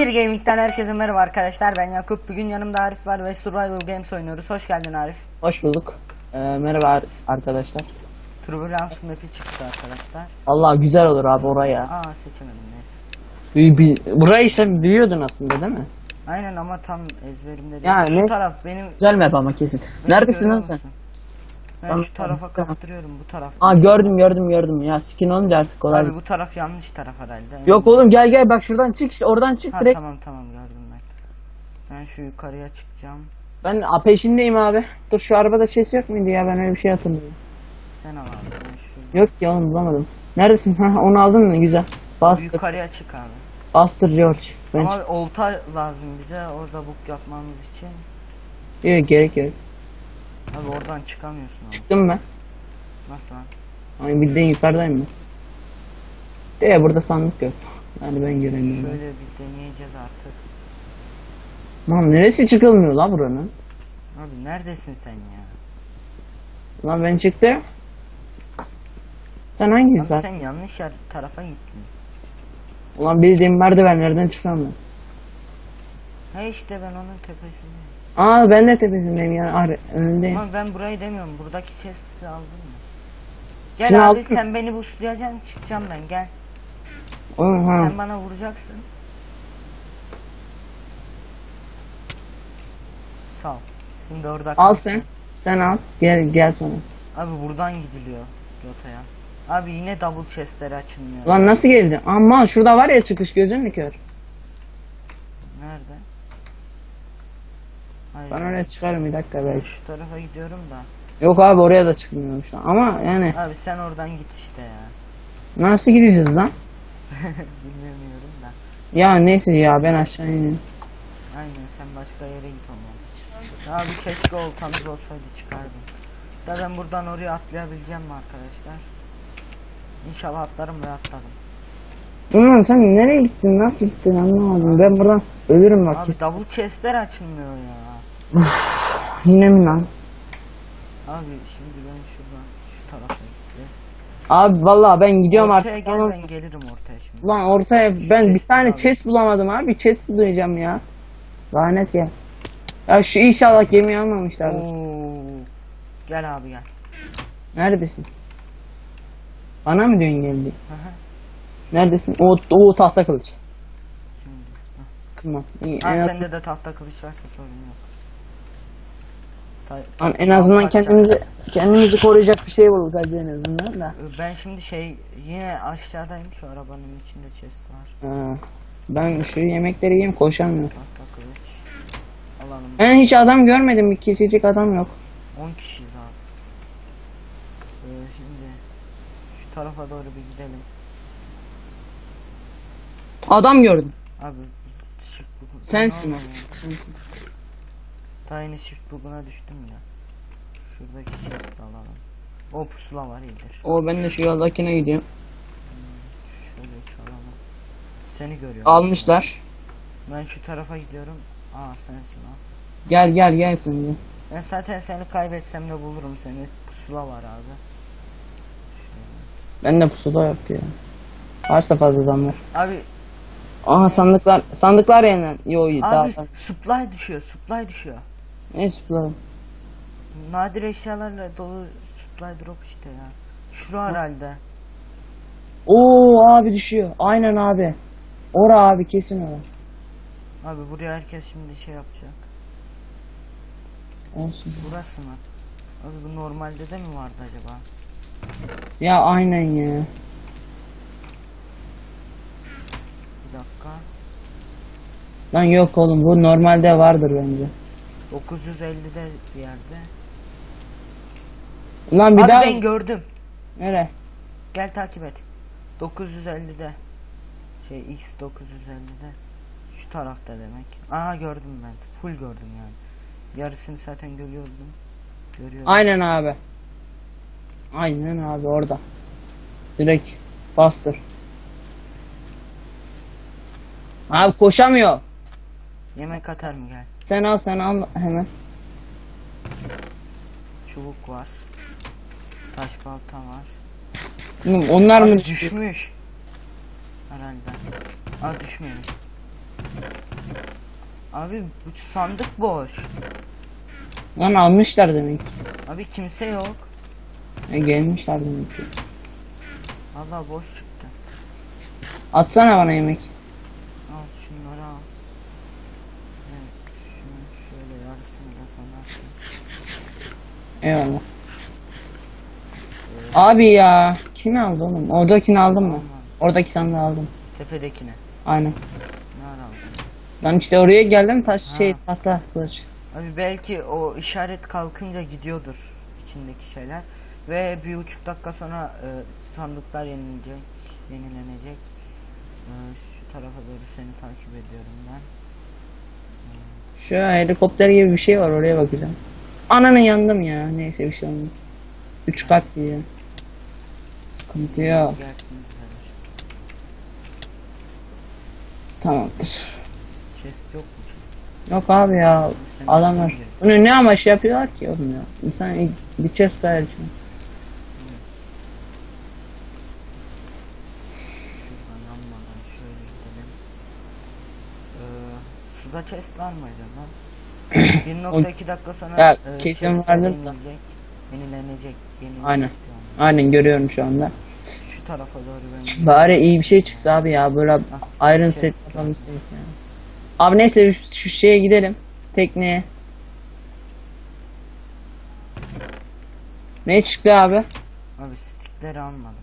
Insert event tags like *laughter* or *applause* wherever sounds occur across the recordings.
Bir Gaming'den herkese merhaba arkadaşlar. Ben Yakup. Bugün yanımda Arif var ve Survival Games oynuyoruz. Hoş geldin Arif. Hoş bulduk. Ee, merhaba ar- arkadaşlar. Turbulence map'i çıktı arkadaşlar. Allah güzel olur abi oraya. Aa seçemedim neyse. Burayı sen biliyordun aslında değil mi? Aynen ama tam ezberimde değil. Yani şu taraf benim. Güzel map ama kesin. beni Neredesin lan sen? Ben Tamam, şu tarafa kaptırıyorum bu taraf. Aa gördüm gördüm gördüm. Ya skin olunca artık kolay. Abi bu taraf yanlış taraf herhalde. Yok oğlum gel gel bak şuradan çık işte oradan çık Ha direkt. tamam tamam gördüm ben. Ben şu yukarıya çıkacağım. Ben a, peşindeyim abi. Dur şu arabada chest yok muydu ya ben öyle bir şey hatırlıyorum. Sen al abi. Ben Yok ki oğlum bulamadım. Neredesin? Ha onu aldın mı? Güzel. Bastır. yukarıya çık abi. Bastır George. Ben Ama olta lazım bize orada book yapmamız için. Yok gerek yok. Abi oradan çıkamıyorsun ama. Çıktım ben. Nasıl lan? Ay bildiğin yukarıdayım ben. De burada sandık yok. Yani ben göremiyorum. Şöyle bir deneyeceğiz artık. Lan neresi çıkılmıyor la buranın? Abi neredesin sen ya? Lan ben çıktım. Sen hangi Abi sen yanlış yer tarafa gittin. Ulan bildiğim merdivenlerden çıkamıyorum. He işte ben onun tepesindeyim. Aa ben de tepesindeyim yani ar önündeyim. Ama ben burayı demiyorum. Buradaki chest'i aldın mı? Gel Şunu abi aldın mı? sen beni buslayacaksın çıkacağım ben gel. Oğlum ha. Sen bana vuracaksın. Sağ ol. Şimdi orada Al sen. Sen al. Gel gel sonra. Abi buradan gidiliyor rotaya. Abi yine double chest'leri açılmıyor. Lan nasıl geldi? Aman şurada var ya çıkış gözün mü kör? Nerede? Hayır. Ben oraya çıkarım bir dakika belki. Şu tarafa gidiyorum da. Yok abi oraya da çıkmıyormuş lan. Ama yani Abi sen oradan git işte ya. nasıl gideceğiz lan? *laughs* Bilmiyorum da. Ya neyse ya ben aşağı ineyim. Aynen sen başka yere git o zaman. Abi keşke oltamız olsaydı çıkardım. Da ben buradan oraya atlayabileceğim mi arkadaşlar? İnşallah atlarım ve atladım. Ulan sen nereye gittin? Nasıl gittin anlamadım. Ben buradan ölürüm bak. Abi kesin. double chest'ler açılmıyor ya. Yine mi lan? Abi şimdi ben şuradan şu tarafa gideceğiz. Abi vallahi ben gidiyorum Ortaya artık. gel Tamam. ben gelirim ortaya şimdi. Ulan ortaya Şu ben bir tane alayım. chest bulamadım abi. Chest bulacağım ya. Lanet ya. Ya şu inşallah gemi almamışlardır. Oo. Gel abi gel. Neredesin? Bana mı diyorsun geldi? Neredesin? O, o tahta kılıç. Şimdi. Kırma. İyi, Ha sende de tahta kılıç varsa sorun yok. Ta- lan ta- en azından kendimizi kendimizi koruyacak bir şey bulduk hadi en azından da. Ben şimdi şey yine aşağıdayım şu arabanın içinde chest var. Ha, ben şu yemekleri yiyeyim koşamıyorum. Tahta kılıç. Alalım. Ben hiç adam görmedim. Bir kesecek adam yok. 10 kişiyiz abi. Ee, şimdi şu tarafa doğru bir gidelim. Adam gördüm. Abi bug. Sensin Ne o. oluyor ya? Daha yeni shift bug'una düştüm ya. Şuradaki chest'i alalım. O pusula var iyidir. O ben de şu yoldakine gidiyorum. Şöyle çalalım. Seni görüyorum. Almışlar. Ben şu tarafa gidiyorum. Aa sensin ha. Gel gel gel sen de. Ben zaten seni kaybetsem de bulurum seni. Pusula var abi. Ben de pusuda yok ya. Varsa fazla adam var. Abi Aha sandıklar sandıklar yenilen. Yo iyi daha. abi supply düşüyor. Supply düşüyor. Ne supply? Nadir eşyalarla dolu supply drop işte ya. Şura herhalde. Oo abi düşüyor. Aynen abi. Ora abi kesin ora. Abi buraya herkes şimdi şey yapacak. Olsun. Burası mı? Abi bu normalde de mi vardı acaba? Ya aynen ya. Bir dakika. Lan yok oğlum bu normalde vardır bence. 950'de bir yerde. Ulan bir Abi daha ben gördüm. nere? Gel takip et. 950'de. Şey X 950'de. Şu tarafta demek. Aha gördüm ben. Full gördüm yani. Yarısını zaten görüyordum. Görüyorum. Aynen abi. Aynen abi orada. Direkt bastır. Abi koşamıyor. Yemek atar mı gel. Sen al sen al hemen. Çubuk var. Taş balta var. Oğlum Onlar mı Abi düşmüş. Herhalde. Aa düşmemiş. Abi bu sandık boş. Lan almışlar demek. Abi kimse yok. E, gelmişler demek ki. Allah boş çıktı. Atsana bana yemek. Al şunları al. Evet, şunu şöyle yarısını da sana atayım. Eyvallah. Abi ya. Kimi aldı oğlum? Oradakini aldın mı? Oradaki sandığı aldım. Tepedekine. Aynen. Ne ara aldın? Lan işte oraya geldim taş Ha. şey tahta kılıç. Abi belki o işaret kalkınca gidiyordur içindeki şeyler. Ve bir buçuk dakika sonra e, sandıklar yenilecek, yenilenecek. E, şu tarafa doğru seni takip ediyorum ben. Şu helikopter gibi bir şey var oraya bakacağım. Ananın yandım ya. Neyse bir şey olmaz. Üç kat diye. Sıkıntı yok. Gelsin. Tamamdır. Chest yok mu chest? Yok abi ya. Sen Adamlar bunu ne amaç yapıyorlar ki oğlum ya? İnsan bir chest verir için. Şöyle gidelim. Ee, suda chest var mı acaba? 1.2 *laughs* dakika sonra Ya, e, kesin vardır yenilecek. Yenilenecek. Yenilecek Aynen. Aynen görüyorum şu anda. Şu tarafa doğru ben. Bari iyi bir şey çıksa abi ya böyle Ah, Iron chest set yapabilsek ya. Abi neyse şu şeye gidelim. Tekneye. Ne çıktı abi? Abi stickleri almadım.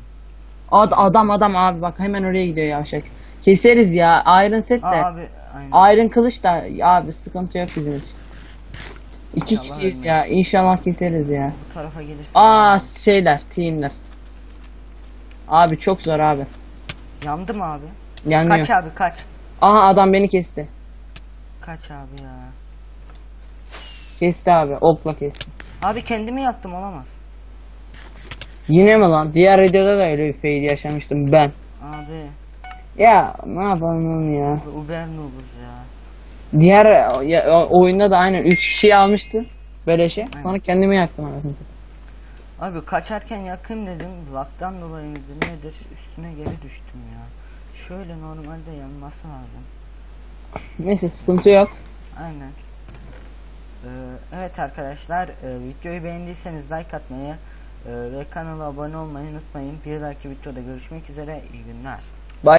Ad adam adam abi bak hemen oraya gidiyor yavşak. Keseriz ya Iron set de. Abi aynen. Iron kılıç da abi sıkıntı yok bizim için. İki İnşallah kişiyiz ölmeyiz. ya inşallah keseriz ya. Bu tarafa gelirsin. Aa şeyler teamler. Abi çok zor abi. Yandı mı abi? Yanıyor. Kaç abi kaç. Aha adam beni kesti. Kaç abi ya. Kesti abi okla kesti. Abi kendimi yaktım olamaz. Yine mi lan? Diğer videoda da öyle bir fail yaşamıştım ben. Abi Ya ne yapalım oğlum ya. Uber noobuz ya. Diğer ya, oyunda da aynen 3 kişiyi almıştı. Beleşe. Sonra kendimi yaktım anasını. Abi kaçarken yakın dedim. Lag'dan dolayı mıdır nedir? Üstüne geri düştüm ya. Şöyle normalde yanması lazım. Neyse sıkıntı yok. Aynen. Ee, evet arkadaşlar e, videoyu beğendiyseniz like atmayı e, ve kanala abone olmayı unutmayın. Bir dahaki videoda görüşmek üzere. İyi günler.